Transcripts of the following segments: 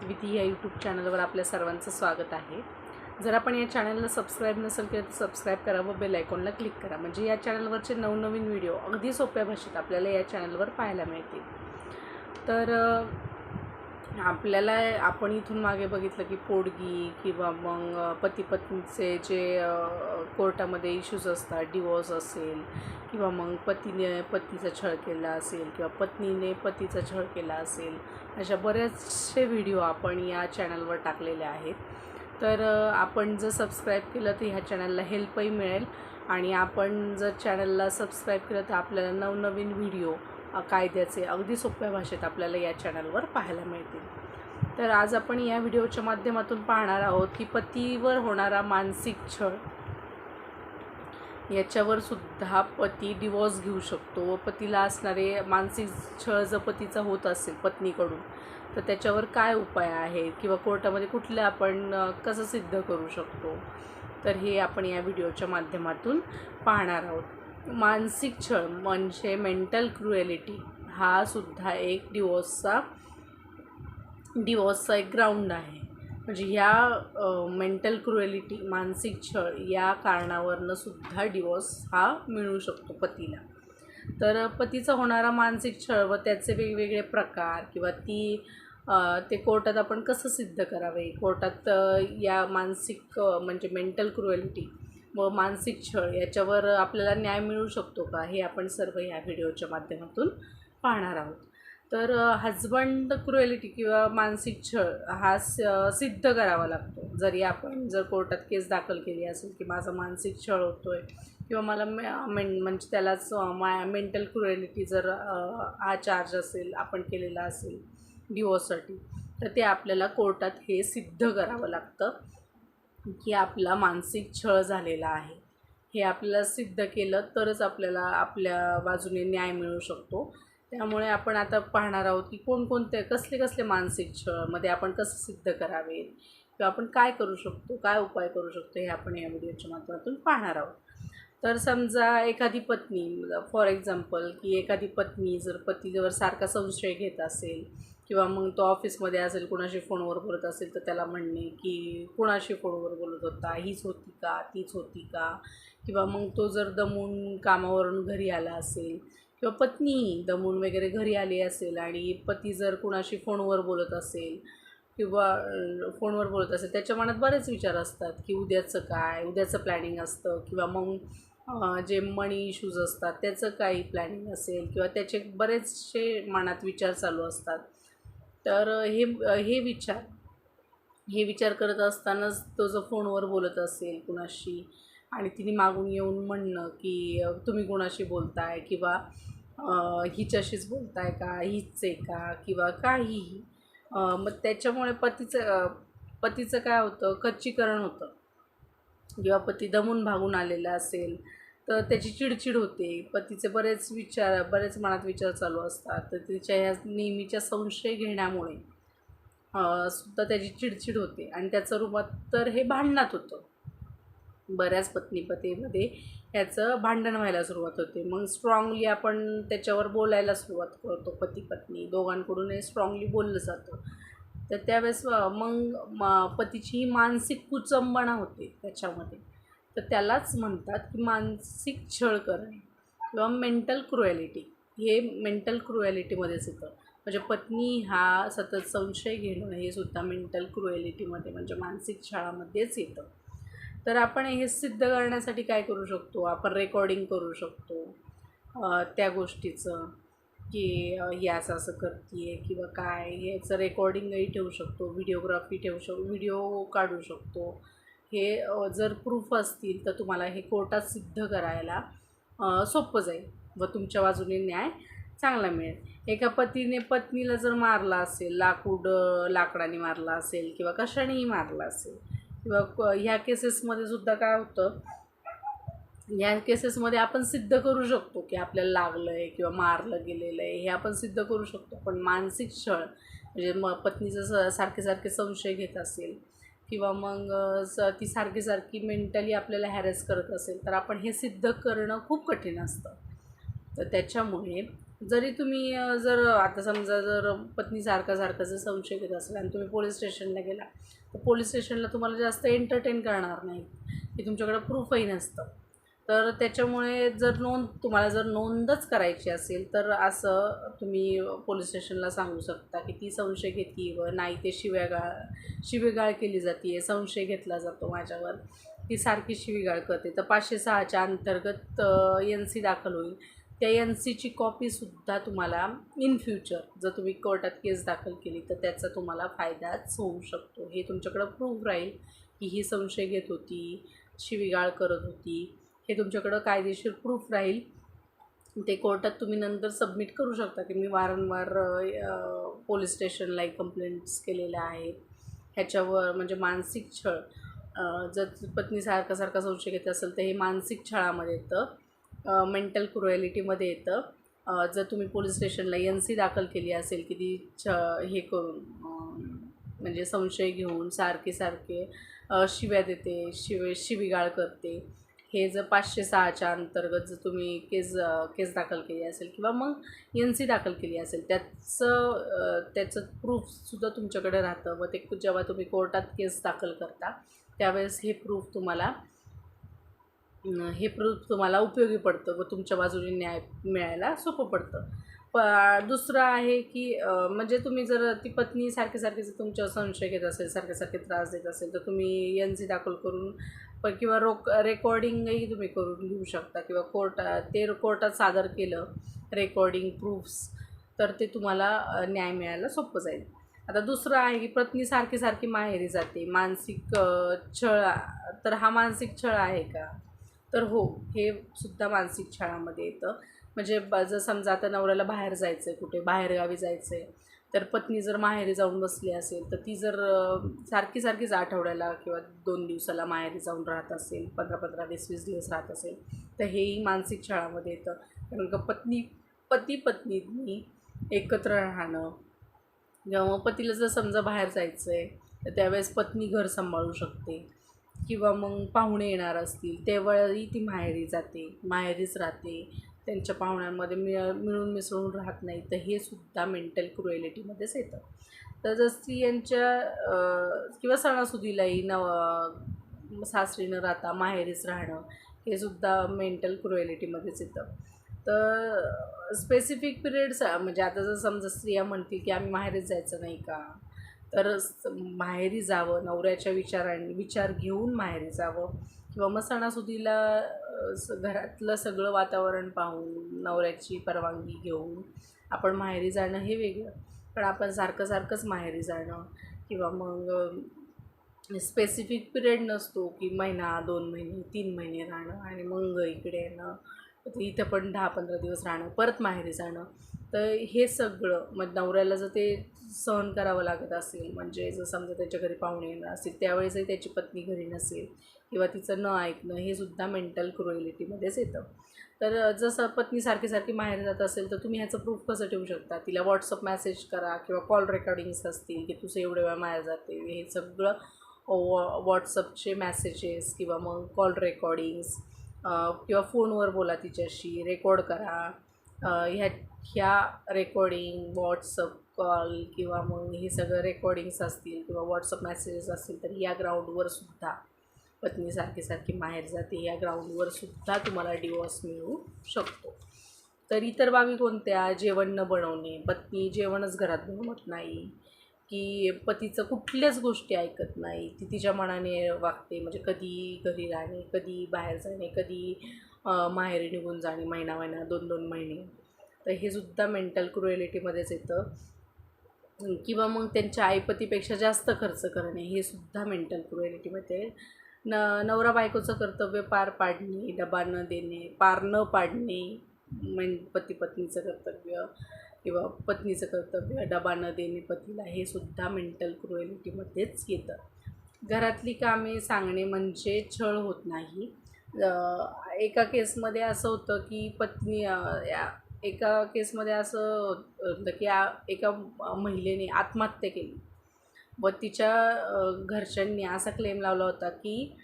विधी या यूट्यूब चॅनलवर आपल्या सर्वांचं स्वागत आहे. जर आपण या चॅनलला सबस्क्राईब नसेल केलं तर सबस्क्राईब करा व बेल आयकॉनला क्लिक करा. म्हणजे या चॅनलवरचे नवनवीन व्हिडिओ अगदी सोप्या भाषेत आपल्याला या चॅनलवर पाहायला मिळतील. तर आपल्याला आपण इथून मागे बघितलं की पोडगी किंवा मग पती पत्नीचे जे कोर्टामध्ये इश्यूज असतात डिवोर्स असेल किंवा मग पतीने पतीचा छळ केला असेल किंवा पत्नीने पतीचा छळ केला असेल अशा बऱ्याचसे व्हिडिओ आपण या चॅनलवर टाकलेले आहेत. तर आपण जर सबस्क्राईब केलं तर ह्या चॅनलला हेल्पही मिळेल आणि आपण जर चॅनलला सबस्क्राईब केलं तर आपल्याला नवनवीन व्हिडिओ कायद्याचे अगदी सोप्या भाषेत आपल्याला या चॅनलवर पाहायला मिळतील. तर आज आपण या व्हिडिओच्या माध्यमातून पाहणार आहोत की पतीवर होणारा मानसिक छळ याच्यावर सुद्धा पती डिवॉर्स घेऊ शकतो व पतीला असणारे मानसिक छळ जर पतीचा होत असेल पत्नीकडून तर त्याच्यावर काय उपाय आहेत किंवा कोर्टामध्ये कुठले आपण कसं सिद्ध करू शकतो? तर हे आपण या व्हिडिओच्या माध्यमातून पाहणार आहोत. मानसिक छळ म्हणजे मेंटल क्रुएलिटी हा सुद्धा एक डिवोर्सचा डिवोर्सचा एक ग्राउंड आहे. म्हणजे ह्या मेंटल क्रुएलिटी मानसिक छळ या कारणावरनं सुद्धा डिवोर्स हा मिळू शकतो पतीला. तर पतीचा होणारा मानसिक छळ व त्याचे वेगवेगळे प्रकार किंवा ती ते कोर्टात आपण कसं सिद्ध करावे? कोर्टात या मानसिक म्हणजे मेंटल क्रुएलिटी व मानसिक छळ याच्यावर आपल्याला न्याय मिळू शकतो का? हे आपण सर्व या व्हिडिओच्या माध्यमातून पाहणार आहोत. तर हजबंड क्रुएलिटी किंवा मानसिक छळ हा स सिद्ध करावा लागतो. जरी आपण जर कोर्टात केस दाखल केली असेल की माझा मानसिक छळ होतो आहे किंवा मला मे मेन म्हणजे त्यालाच मा मेंटल क्रुएलिटी जर हा चार्ज असेल आपण केलेला असेल डिवोर्ससाठी तर ते आपल्याला कोर्टात हे सिद्ध करावं लागतं. की आपला मानसिक छळ झालेला आहे. हे आपल्याला सिद्ध केलं तरच आपल्याला आपल्या बाजूने न्याय मिळू शकतो. त्यामुळे आपण आता पाहणार आहोत की कोणकोणते कसले कसले मानसिक छळमध्ये आपण कसं सिद्ध करावे किंवा आपण काय करू शकतो काय उपाय करू शकतो हे आपण या व्हिडिओच्या माध्यमातून पाहणार आहोत. तर समजा एखादी पत्नी फॉर एक्झाम्पल की एखादी पत्नी जर पतीवर सारखा संशय घेत असेल किंवा मग तो ऑफिसमध्ये असेल कोणाशी फोनवर बोलत असेल तर त्याला म्हणणे की कोणाशी फोनवर बोलत होता हीच होती का तीच होती का? किंवा मग तो जर दमून कामावरून घरी आला असेल किंवा पत्नी दमून वगैरे घरी आली असेल आणि पती जर कुणाशी फोनवर बोलत असेल किंवा फोनवर बोलत असेल त्याच्या मनात बरेच विचार असतात की उद्याचं काय उद्याचं प्लॅनिंग असतं किंवा मग जे मनी इश्यूज असतात त्याचं काही प्लॅनिंग असेल किंवा त्याचे बरेचसे मनात विचार चालू असतात. तर हे हे विचार. हे विचार करत असतानाच तो जो फोनवर बोलत असेल कुणाशी आणि तिने मागून येऊन म्हणणं की तुम्ही कुणाशी बोलताय किंवा हिच्याशीच बोलताय का हीच आहे का किंवा काहीही. मग त्याच्यामुळे पतीचं पतीचं काय होतं? कच्चीकरण होतं. किंवा पती दमून भागून आलेला असेल तर त्याची चिडचिड होते. पतीचे बरेच विचार बरेच मनात विचार चालू असतात. तर तिच्या ह्या नेहमीच्या संशय घेण्यामुळे सुद्धा त्याची चिडचिड होते. आणि त्याचं रूपात तर हे भांडणात होतं. बऱ्याच पत्नी पतीमध्ये ह्याचं भांडण व्हायला सुरुवात होते. मग स्ट्रॉंगली आपण त्याच्यावर बोलायला सुरुवात करतो. पती पत्नी दोघांकडून हे स्ट्रॉंगली बोललं जातं. तर त्यावेळेस मग मा पतीची ही मानसिक कुचंबणा होते त्याच्यामध्ये. तर त्यालाच म्हणतात की मानसिक छळ करणे किंवा मेंटल क्रुएलिटी हे मेंटल क्रुएलिटीमध्येच येतं. म्हणजे पत्नी हा सतत संशय घेणं हे सुद्धा मेंटल क्रुएलिटीमध्ये म्हणजे मानसिक छळामध्येच येतं. तर आपण हे सिद्ध करण्यासाठी काय करू शकतो? आपण रेकॉर्डिंग करू शकतो त्या गोष्टीचं की हे असं असं करते आहे किंवा काय याचं रेकॉर्डिंगही ठेवू शकतो व्हिडिओग्राफी ठेवू शक व्हिडिओ काढू शकतो. हे जर प्रूफ असतील तर तुम्हाला हे कोर्टात सिद्ध करायला सोपं जाईल व तुमच्या बाजूने न्याय चांगला मिळेल. एका पतीने पत्नीला जर मारला असेल लाकूड लाकडाने मारला असेल किंवा कशानेही मारला असेल किंवा ह्या केसेसमध्ये सुद्धा काय होतं ह्या केसेसमध्ये आपण सिद्ध करू शकतो की आपल्याला लागलं आहे किंवा मारलं गेलेलं आहे हे आपण सिद्ध करू शकतो. पण मानसिक छळ म्हणजे म पत्नीचं स सारखे सारखे संशय घेत असेल किंवा मग स ती सारखी सारखी मेंटली आपल्याला हॅरेस करत असेल तर आपण हे सिद्ध करणं खूप कठीण असतं. तर त्याच्यामुळे जरी तुम्ही जर आता समजा जर पत्नी सारखा सारखा जर संशय घेत असेल आणि तुम्ही पोलीस स्टेशनला गेला तर पोलीस स्टेशनला तुम्हाला जास्त एंटरटेन करणार नाही की तुमच्याकडं प्रूफही नसतं. तर त्याच्यामुळे जर नोंद तुम्हाला जर नोंदच करायची असेल तर असं तुम्ही पोलीस स्टेशनला सांगू शकता की ती संशय घेते व नाही ते शिव्यागाळ शिवीगाळ केली जाते संशय घेतला जातो माझ्यावर. ती सारखी शिवीगाळ करते. तर पाचशे सहाच्या अंतर्गत एन सी दाखल होईल. त्या एन सीची कॉपीसुद्धा तुम्हाला इन फ्युचर जर तुम्ही कोर्टात केस दाखल केली तर त्याचा तुम्हाला फायदाच होऊ शकतो. हे तुमच्याकडं प्रूफ राहील की ही संशय घेत होती शिवीगाळ करत होती. हे तुमच्याकडं कायदेशीर प्रूफ राहील. ते कोर्टात तुम्ही नंतर सबमिट करू शकता की मी वारंवार पोलीस स्टेशनला कंप्लेंट्स केलेल्या आहेत. ह्याच्यावर म्हणजे मानसिक छळ जर पत्नी सारखा सारखा संशय घेत असेल तर हे मानसिक छळामध्ये येतं. मेंटल क्रुएलिटीमध्ये येतं. जर तुम्ही पोलीस स्टेशनला एन सी दाखल केली असेल की ती छ हे करून म्हणजे संशय घेऊन सारखे सारखे शिव्या देते शिवे शिवीगाळ करते हे जर पाचशे सहाच्या अंतर्गत जर तुम्ही केस केस दाखल केली असेल किंवा मग एन सी दाखल केली असेल त्याचं त्याचं प्रूफसुद्धा तुमच्याकडे राहतं. व ते जेव्हा तुम्ही कोर्टात केस दाखल करता त्यावेळेस हे प्रूफ तुम्हाला हे प्रूफ तुम्हाला उपयोगी पडतं व तुमच्या बाजूने न्याय मिळायला सोपं पडतं. प दुसरं आहे की म्हणजे तुम्ही जर ती पत्नी सारखे सारखे जर तुमच्यावर संशय घेत असेल सारखे सारखे त्रास देत असेल तर तुम्ही एन सी दाखल करून प किंवा रोक रेकॉर्डिंगही तुम्ही करून घेऊ शकता किंवा कोर्टात ते कोर्टात सादर केलं रेकॉर्डिंग प्रूफ्स तर ते तुम्हाला न्याय मिळायला सोपं जाईल. आता दुसरं आहे की पत्नी सारखी सारखी माहेरी जाते. मानसिक छळ तर हा मानसिक छळ आहे का? तर हो हे सुद्धा मानसिक छळामध्ये येतं. म्हणजे ब जर समजा आता नवऱ्याला बाहेर जायचं आहे कुठे बाहेरगावी जायचं आहे तर पत्नी जर माहेरी जाऊन बसली असेल तर ती जर सारखी सारखीच आठवड्याला किंवा दोन दिवसाला माहेरी जाऊन राहत असेल पंधरा पंधरा वीस वीस दिवस राहत असेल तर हेही मानसिक छळामध्ये येतं. कारण का पत्नी पती पत्नीनी एकत्र राहणं किंवा पतीला जर समजा बाहेर जायचं आहे तर त्यावेळेस पत्नी घर सांभाळू शकते. किंवा मग पाहुणे येणार असतील त्यावेळी ती माहेरी जाते माहेरीच राहते. त्यांच्या पाहुण्यांमध्ये मिळ मिळून मिसळून राहत नाही तर हे सुद्धा मेंटल क्रुएलिटीमध्येच येतं. तर जर स्त्रियांच्या किंवा सणासुदीलाही नव सासरी न राहता माहेरीच राहणं हे सुद्धा मेंटल क्रुएलिटीमध्येच येतं. तर स्पेसिफिक पिरियड्स म्हणजे आता जर समजा स्त्रिया म्हणतील की आम्ही माहेरीच जायचं नाही का? तर माहेरी जावं नवऱ्याच्या विचारांनी विचार घेऊन माहेरी जावं. किंवा मग सणासुदीला स- घरातलं सगळं वातावरण पाहून नवऱ्याची परवानगी घेऊन आपण माहेरी जाणं हे वेगळं. पण आपण सारखं सारखंच माहेरी जाणं किंवा मग स्पेसिफिक पिरियड नसतो की महिना दोन महिने तीन महिने राहणं आणि मग इकडे येणं. इथं पण दहा पंधरा दिवस राहणं परत माहेरी जाणं. तर हे सगळं मग नवऱ्याला जर ते सहन करावं लागत असेल म्हणजे जर समजा त्याच्या घरी पाहुणे येणार असतील त्यावेळेसही त्याची पत्नी घरी नसेल किंवा तिचं न ऐकणं हे सुद्धा मेंटल क्रुएलिटीमध्येच येतं. तर जसं पत्नी सारखी सारखी माहेर जात असेल तर तुम्ही ह्याचं प्रूफ कसं ठेवू शकता? तिला व्हॉट्सअप मेसेज करा किंवा कॉल रेकॉर्डिंग्स असतील की तुझं एवढे वेळा माहेर जाते हे सगळं व्हॉट्सअपचे मॅसेजेस किंवा मग कॉल रेकॉर्डिंग्स किंवा फोनवर बोला तिच्याशी रेकॉर्ड करा. ह्या ह्या रेकॉर्डिंग व्हॉट्सअप कॉल किंवा मग हे सगळं रेकॉर्डिंग्स असतील किंवा व्हॉट्सअप मेसेजेस असतील तर या ग्राउंडवर सुद्धा पत्नी सारखी सारखी माहेर जाते. या ग्राउंडवर सुद्धा तुम्हाला डिवॉर्स मिळू शकतो. तर इतर बाबी कोणत्या? जेवण न बनवणे. पत्नी जेवणच घरात बनवत नाही. की पतीचं कुठल्याच गोष्टी ऐकत नाही. ती तिच्या मनाने वागते. म्हणजे कधी घरी राहणे कधी बाहेर जाणे कधी माहेरी निघून जाणे महिना महिना दोन दोन महिने. तर हे सुद्धा मेंटल क्रुएलिटीमध्येच येतं. किंवा मग त्यांच्या आईपतीपेक्षा जास्त खर्च करणे हे सुद्धा मेंटल क्रुएलिटीमध्ये न नवरा बायकोचं कर्तव्य पार पाडणे डबा न देणे पार न पाडणे म्हणजे मेन पती पत्नीचं कर्तव्य किंवा पत्नीचं कर्तव्य डबा न देणे पतीला हे सुद्धा मेंटल क्रुएलिटीमध्येच येतं. घरातली कामे सांगणे म्हणजे छळ होत नाही. एका केसमध्ये असं होतं की पत्नी या एका केसमध्ये असं होतं की आ एका महिलेने आत्महत्या केली. व तिच्या घरच्यांनी असा क्लेम लावला होता की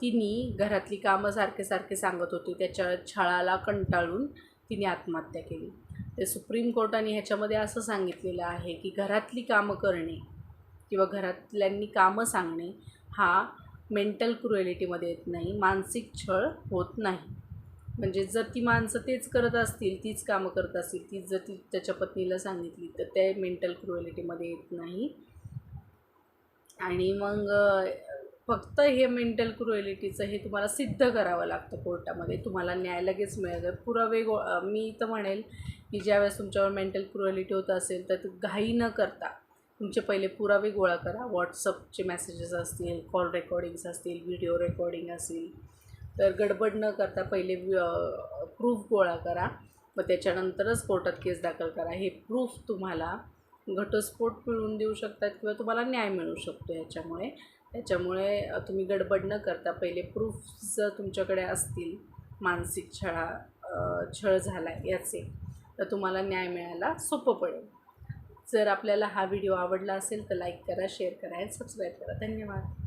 तिने घरातली कामं सारखे सारखे सांगत होती. त्याच्या छळाला कंटाळून तिने आत्महत्या केली. ते सुप्रीम कोर्टाने ह्याच्यामध्ये असं सांगितलेलं आहे की घरातली कामं करणे किंवा घरातल्यांनी कामं सांगणे हा मेंटल क्रुएलिटीमध्ये येत नाही मानसिक छळ होत नाही. म्हणजे जर ती माणसं तेच करत असतील तीच कामं करत असतील तीच जर ती त्याच्या पत्नीला सांगितली तर ते मेंटल क्रुएलिटीमध्ये येत नाही. आणि मग फक्त हे मेंटल क्रुएलिटीचं हे तुम्हाला सिद्ध करावं लागतं कोर्टामध्ये. तुम्हाला न्याय लगेच मिळतं पुरावे गो मी तर म्हणेल की ज्यावेळेस तुमच्यावर मेंटल क्रुएलिटी होत असेल तर घाई न करता तुमचे पहिले पुरावे गोळा करा. व्हॉट्सअपचे मेसेजेस असतील कॉल रेकॉर्डिंग्स असतील व्हिडिओ रेकॉर्डिंग असतील तर गडबड न करता पहिले प्रूफ गोळा करा. मग त्याच्यानंतरच कोर्टात केस दाखल करा. हे प्रूफ तुम्हाला घटस्फोट मिळवून देऊ शकतात किंवा तुम्हाला न्याय मिळू शकतो ह्याच्यामुळे त्याच्यामुळे तुम्ही गडबड न करता पहिले प्रूफ जर तुमच्याकडे असतील मानसिक छळा छळ झाला याचे तर तुम्हाला न्याय मिळायला सोपं पडेल. जर आपल्याला हा व्हिडिओ आवडला असेल तर लाईक करा शेअर करा अँड सबस्क्राईब करा. धन्यवाद.